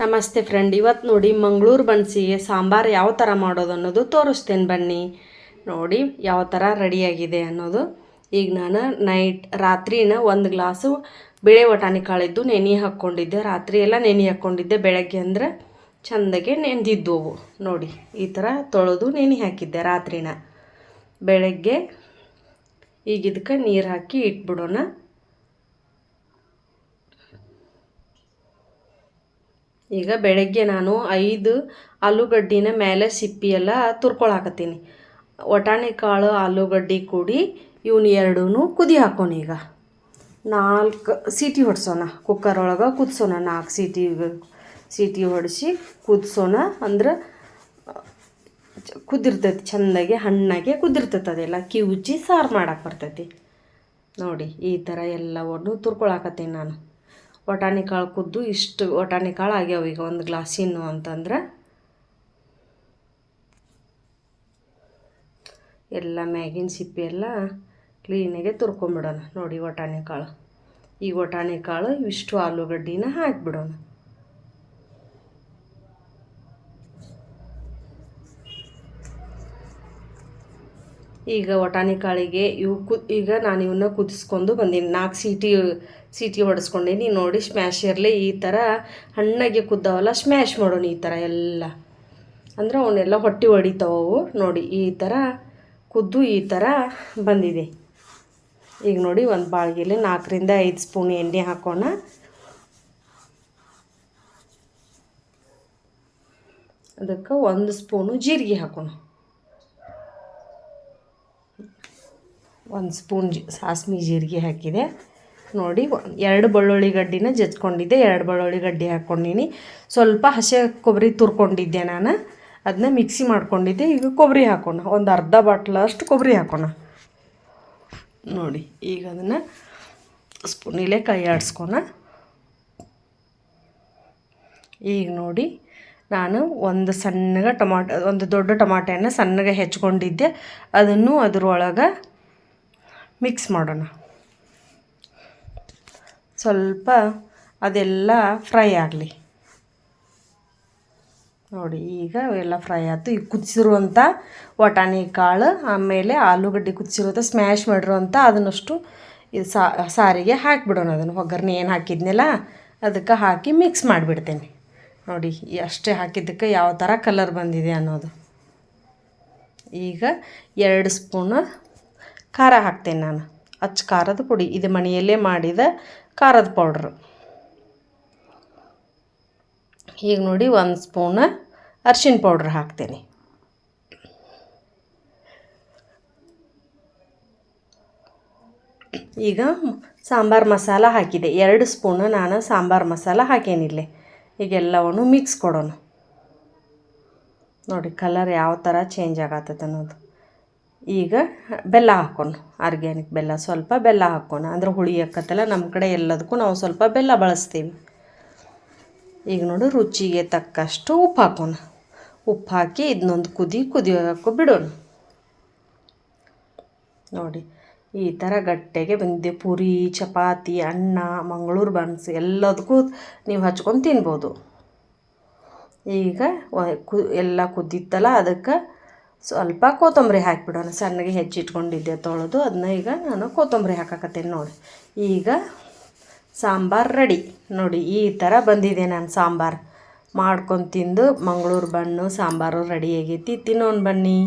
ನಮಸ್ತೆ ಫ್ರೆಂಡ್ ಇವತ್ತು ನೋಡಿ ಮಂಗಳೂರು ಬನ್ಸಿಗೆ ಸಾಂಬಾರು ಯಾವ ಥರ ಮಾಡೋದು ಅನ್ನೋದು ತೋರಿಸ್ತೇನೆ ಬನ್ನಿ. ನೋಡಿ ಯಾವ ಥರ ರೆಡಿಯಾಗಿದೆ ಅನ್ನೋದು. ಈಗ ನಾನು ನೈಟ್ ರಾತ್ರಿನ ಒಂದು ಗ್ಲಾಸು ಬಿಳೆ ವಟಾಣಿ ಕಾಳಿದ್ದು ನೆನೆ ಹಾಕ್ಕೊಂಡಿದ್ದೆ ರಾತ್ರಿ ಎಲ್ಲ ನೆನೆ ಹಾಕ್ಕೊಂಡಿದ್ದೆ ಬೆಳಗ್ಗೆ ಅಂದರೆ ಚೆಂದಾಗೆ ನೆಂದಿದ್ದವು. ನೋಡಿ, ಈ ಥರ ತೊಳೆದು ನೆನೆ ಹಾಕಿದ್ದೆ ರಾತ್ರಿನ. ಬೆಳಗ್ಗೆ ಈಗ ನೀರು ಹಾಕಿ ಇಟ್ಬಿಡೋಣ. ಈಗ ಬೆಳಗ್ಗೆ ನಾನು ಐದು ಆಲೂಗಡ್ಡಿನ ಮೇಲೆ ಸಿಪ್ಪಿ ಎಲ್ಲ ತುರ್ಕೊಳಕತ್ತೀನಿ. ವಟಾಣಿ ಕಾಳು, ಆಲೂಗಡ್ಡಿ ಕೂಡಿ ಇವನ್ನ ಎರಡೂ ಕುದಿ ಹಾಕೋಣ ಈಗ. ನಾಲ್ಕು ಸೀಟಿ ಹೊಡ್ಸೋಣ. ಕುಕ್ಕರ್ ಒಳಗೆ ಕುದಿಸೋಣ. ನಾಲ್ಕು ಸೀಟಿ ಸೀಟಿ ಹೊಡಿಸಿ ಕುದಿಸೋಣ ಅಂದ್ರೆ, ಕುದಿರ್ತೈತಿ, ಚೆಂದಾಗಿ ಹಣ್ಣಾಗೆ ಕುದಿರ್ತೈತೆ ಅದೆಲ್ಲ. ಕಿವುಚಿ ಸಾರು ಮಾಡಕ್ಕೆ ಬರ್ತೈತಿ. ನೋಡಿ, ಈ ಥರ ಎಲ್ಲವನ್ನು ತುರ್ಕೊಳಕತ್ತೀನಿ ನಾನು. ವಟಾಣಿ ಕಾಳು ಕುದ್ದು ಇಷ್ಟು ವಟಾಣಿ ಕಾಳು ಆಗ್ಯಾವ ಈಗ ಒಂದು ಗ್ಲಾಸಿನ್ನು ಅಂತಂದ್ರೆ. ಎಲ್ಲ ಮ್ಯಾಗಿನ ಸಿಪ್ಪೆ ಎಲ್ಲ ಕ್ಲೀನಾಗೆ ತುರ್ಕೊಂಬಿಡೋಣ. ನೋಡಿ ವಟಾಣಿ ಕಾಳು. ಈ ವಟಾಣಿ ಕಾಳು ಇಷ್ಟು ಆಲೂಗಡ್ಡಿನ ಹಾಕಿಬಿಡೋಣ. ಈಗ ವಟಾಣಿ ಕಾಳಿಗೆ ಇವು ಕು, ಈಗ ನಾನು ಇವನ್ನ ಕುದಿಸ್ಕೊಂಡು ಬಂದೀನಿ. ನಾಲ್ಕು ಸೀಟಿ ಸೀಟಿ ಹೊಡೆಸ್ಕೊಂಡೀನಿ. ನೋಡಿ ಸ್ಮ್ಯಾಶ್ ಇರಲಿ. ಈ ಥರ ಹಣ್ಣಾಗೆ ಕುದ್ದಾವಲ್ಲ ಸ್ಮ್ಯಾಶ್ ಮಾಡೋಣ ಈ ಥರ ಎಲ್ಲ. ಅಂದ್ರೆ ಅವನ್ನೆಲ್ಲ ಹೊಟ್ಟೆ ಹೊಡಿತಾವು ನೋಡಿ, ಈ ಥರ ಕುದ್ದು ಈ ಥರ ಬಂದಿದೆ. ಈಗ ನೋಡಿ, ಒಂದು ಬಾಳ್ಗೆಲಿ ನಾಲ್ಕರಿಂದ ಐದು ಸ್ಪೂನ್ ಎಣ್ಣೆ ಹಾಕೋಣ. ಅದಕ್ಕೆ ಒಂದು ಸ್ಪೂನು ಜೀರಿಗೆ ಹಾಕೋಣ. ಒಂದು ಸ್ಪೂನ್ ಜಿ ಸಾಸ್ಮಿ ಜೀರಿಗೆ ಹಾಕಿದೆ. ನೋಡಿ ಎರಡು ಬೆಳ್ಳುಳ್ಳಿ ಗಡ್ಡಿನ ಜಜ್ಕೊಂಡಿದ್ದೆ. ಎರಡು ಬೆಳ್ಳುಳ್ಳಿ ಗಡ್ಡಿ ಹಾಕ್ಕೊಂಡಿನಿ. ಸ್ವಲ್ಪ ಹಸಿ ಕೊಬ್ಬರಿ ತುರ್ಕೊಂಡಿದ್ದೆ ನಾನು. ಅದನ್ನ ಮಿಕ್ಸಿ ಮಾಡ್ಕೊಂಡಿದ್ದೆ. ಈಗ ಕೊಬ್ಬರಿ ಹಾಕೋಣ. ಒಂದು ಅರ್ಧ ಬಾಟ್ಲಷ್ಟು ಕೊಬ್ಬರಿ ಹಾಕೋಣ. ನೋಡಿ, ಈಗ ಅದನ್ನು ಸ್ಪೂನಿಲೇ ಕೈ ಆಡಿಸ್ಕೊಣ. ಈಗ ನೋಡಿ, ನಾನು ಒಂದು ಸಣ್ಣಗೆ ಟೊಮಾಟೊ, ಒಂದು ದೊಡ್ಡ ಟೊಮಾಟೆಯನ್ನು ಸಣ್ಣಗೆ ಹೆಚ್ಕೊಂಡಿದ್ದೆ. ಅದನ್ನು ಅದ್ರೊಳಗೆ ಮಿಕ್ಸ್ ಮಾಡೋಣ. ಸ್ವಲ್ಪ ಅದೆಲ್ಲ ಫ್ರೈ ಆಗಲಿ. ನೋಡಿ, ಈಗ ಎಲ್ಲ ಫ್ರೈ ಆಯ್ತು. ಈಗ ಕುದಿಸಿರುವಂಥ ವಟಾಣಿ ಕಾಳು, ಆಮೇಲೆ ಆಲೂಗಡ್ಡೆ ಕುದಿಸಿರುವಂಥ ಸ್ಮ್ಯಾಶ್ ಮಾಡಿರುವಂಥ ಅದನ್ನಷ್ಟು ಇದು ಸಾರಿಗೆ ಹಾಕಿಬಿಡೋಣ ಅದನ್ನು. ಒಗ್ಗರಣೆ ಏನು ಹಾಕಿದ್ನಲ್ಲ, ಅದಕ್ಕೆ ಹಾಕಿ ಮಿಕ್ಸ್ ಮಾಡಿಬಿಡ್ತೇನೆ. ನೋಡಿ ಅಷ್ಟೇ ಹಾಕಿದ್ದಕ್ಕೆ ಯಾವ ಥರ ಕಲರ್ ಬಂದಿದೆ ಅನ್ನೋದು. ಈಗ ಎರಡು ಸ್ಪೂನು ಖಾರ ಹಾಕ್ತೇನೆ ನಾನು. ಅಚ್ಚ ಖಾರದ ಪುಡಿ. ಇದು ಮನೆಯಲ್ಲೇ ಮಾಡಿದ ಖಾರದ ಪೌಡ್ರ್ ಈಗ ನೋಡಿ ಒಂದು ಸ್ಪೂನ್ ಅರ್ಶಿನ ಪೌಡ್ರ್ ಹಾಕ್ತೇನೆ. ಈಗ ಸಾಂಬಾರು ಮಸಾಲ ಹಾಕಿದೆ. ಎರಡು ಸ್ಪೂನ್ ನಾನು ಸಾಂಬಾರು ಮಸಾಲ ಹಾಕೇನಿಲ್ಲೇ ಈಗ ಎಲ್ಲವನ್ನು ಮಿಕ್ಸ್ ಕೊಡೋಣ. ನೋಡಿ ಕಲರ್ ಯಾವ ಥರ ಚೇಂಜ್ ಆಗತ್ತದ ಅನ್ನೋದು. ಈಗ ಬೆಲ್ಲ ಹಾಕೋಣ. ಆರ್ಗ್ಯಾನಿಕ್ ಬೆಲ್ಲ, ಸ್ವಲ್ಪ ಬೆಲ್ಲ ಹಾಕೋಣ. ಅಂದ್ರೆ ಹುಳಿ ಹಾಕತ್ತಲ್ಲ ನಮ್ಮ ಕಡೆ ಎಲ್ಲದಕ್ಕೂ ನಾವು ಸ್ವಲ್ಪ ಬೆಲ್ಲ ಬಳಸ್ತೀವಿ. ಈಗ ನೋಡು, ರುಚಿಗೆ ತಕ್ಕಷ್ಟು ಉಪ್ಪು ಹಾಕೋಣ. ಉಪ್ಪು ಹಾಕಿ ಇದನ್ನೊಂದು ಕುದಿ ಕುದಿಯೋಕ್ಕೂ ಬಿಡೋಣ. ನೋಡಿ, ಈ ಥರ ಗಟ್ಟೆಗೆ ಬಂದಿದೆ ಪೂರಿ, ಚಪಾತಿ, ಅನ್ನ, ಮಂಗಳೂರು ಬನ್ಸ್, ಎಲ್ಲದಕ್ಕೂ ನೀವು ಹಚ್ಕೊಂಡು ತಿನ್ಬೋದು. ಈಗ ಕು ಎಲ್ಲ ಕುದ್ದಿತ್ತಲ್ಲ ಅದಕ್ಕೆ ಸ್ವಲ್ಪ ಕೊತ್ತಂಬರಿ ಹಾಕಿಬಿಡೋಣ. ಸಣ್ಣಗೆ ಹೆಚ್ಚಿಟ್ಕೊಂಡಿದ್ದೆ ತೊಳೆದು. ಅದನ್ನ ಈಗ ನಾನು ಕೊತ್ತಂಬರಿ ಹಾಕಕತ್ತೇನೆ ನೋಡಿ. ಈಗ ಸಾಂಬಾರು ರೆಡಿ. ನೋಡಿ, ಈ ಥರ ಬಂದಿದೆ ನಾನು ಸಾಂಬಾರು. ಮಾಡ್ಕೊಂಡು ತಿಂದು ಮಂಗಳೂರು ಬಣ್ಣು ಸಾಂಬಾರು ರೆಡಿ ಆಗೈತಿ. ತಿನ್ನೋಣ ಬನ್ನಿ.